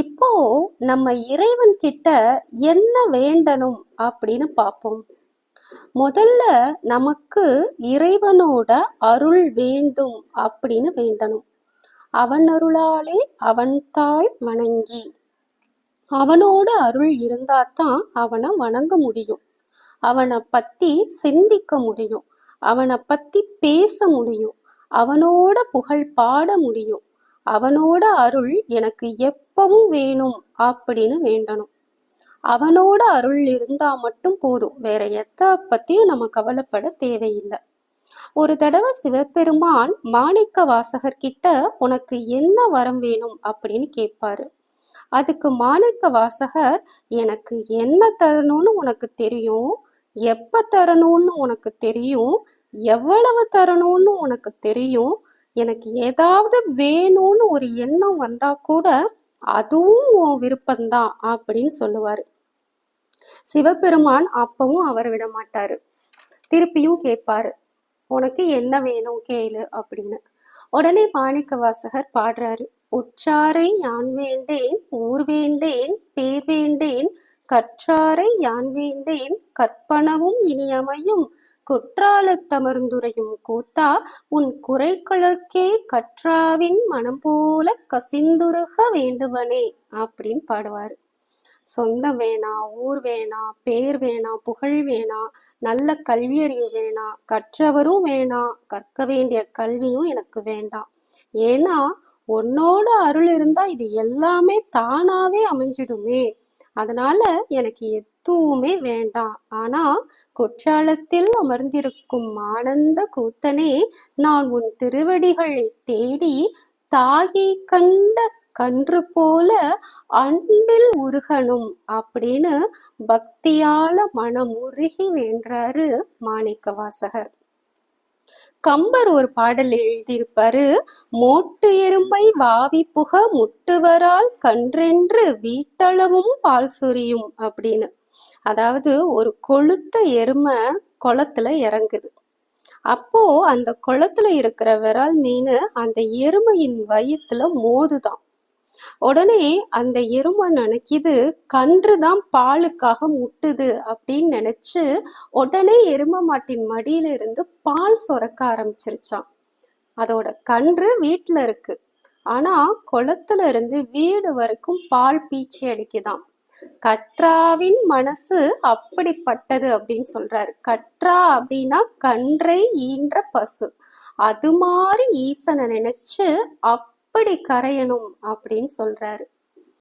இப்போ நம்ம இறைவன் கிட்ட என்ன வேண்டணும் அப்படின்னு பார்ப்போம் முதல்ல நமக்கு இறைவனோட அருள் வேண்டும் அப்படின்னு வேண்டணும். அவன் அருளாலே அவன் தாள் வணங்கி அவனோட அருள் இருந்தாதான் அவனை வணங்க முடியும். அவனை பத்தி சிந்திக்க முடியும். அவனை பத்தி பேச முடியும். அவனோட புகழ் பாட முடியும். அவனோட அருள் எனக்கு எப்பவும் வேணும் அப்படின்னு வேண்டணும். அவனோட அருள் இருந்தா மட்டும் போதும். வேற எத பத்தியும் நம்ம கவலைப்பட தேவையில்லை. ஒரு தடவை சிவபெருமான் மாணிக்க வாசகர் கிட்ட உனக்கு என்ன வரம் வேணும்? அப்படின்னு கேட்பாரு. அதுக்கு மாணிக்க வாசகர் எனக்கு என்ன தரணும்னு உனக்கு தெரியும்? எப்ப தரணும்னு உனக்கு தெரியும்? எவ்வளவு தரணும்னு உனக்கு தெரியும்? எனக்கு ஏதாவது வேணும்னு ஒரு எண்ணம் வந்தா கூட அதுவும் உன் விருப்பம்தான் அப்படின்னு சொல்லுவாரு. சிவபெருமான் அப்பவும் அவரை விட மாட்டாரு. திருப்பியும் கேட்பாரு உனக்கு என்ன வேணும் கேளு அப்படின்னு. உடனே மாணிக்க வாசகர் பாடுறாரு உற்றாரை யான் வேண்டேன் ஊர் வேண்டேன் பேர் வேண்டேன் கற்றாரை யான் வேண்டேன் கற்பனவும் இனியமையும். குற்றாலத்தமர்ந்துரையும் கூத்தா உன் குறைகளற்கே கற்றாவின் மனம் போல கசிந்துருக வேண்டுவனே அப்படின்னு பாடுவாரு. சொந்தம் வேணாம் ஊர் வேணாம் பேர் வேணாம் புகழ் வேணாம் நல்ல கல்வியறிவு வேணாம் கற்றவரும் வேணாம் கற்க வேண்டிய கல்வியும் எனக்கு வேண்டாம் ஏன்னா உன்னோட அருள் இருந்தா இது எல்லாமே தானாவே அமைஞ்சிடுமே. அதனால எனக்கு எதுவுமே வேண்டாம். ஆனா குற்றாலத்தில் அமர்ந்திருக்கும் ஆனந்த கூத்தனே நான் உன் திருவடிகளை தேடி தாயை கண்ட கன்று போல அன்பில் உருகணும் அப்படின்னு பக்தியால மனம் உருகி வேண்டாரு மாணிக்க வாசகர் கம்பர் ஒரு பாடல் எழுதியிருப்பாரு மோட்டு எறும்பை வாவி புக முட்டுவரால் கன்றென்று வீட்டளவும் பால் சுரியும் அப்படின்னு. அதாவது ஒரு கொளுத்த எருமை குளத்துல இறங்குது. அப்போ அந்த குளத்துல இருக்கிற விரால் மீன் அந்த எருமையின் வயிற்றுல மோதுதான். உடனே அந்த எருமை நினைக்கிது கன்று தான் பாலுக்காக முட்டுது அப்படின்னு நினைச்சு உடனே எருமை மாட்டின் மடியில இருந்து பால் சுரக்க ஆரம்பிச்சிருச்சான் அதோட கன்று வீட்டுல இருக்கு. ஆனா குளத்துல இருந்து வீடு வரைக்கும் பால் பீச்சி அடிக்குதாம். கற்றாவின் மனசு அப்படிப்பட்டது அப்படின்னு சொல்றாரு. கற்றா அப்படின்னா கன்றை ஈன்ற பசு. அது மாதிரி ஈசனை நினைச்சு எப்படி கரையணும் அப்படின்னு சொல்றாரு.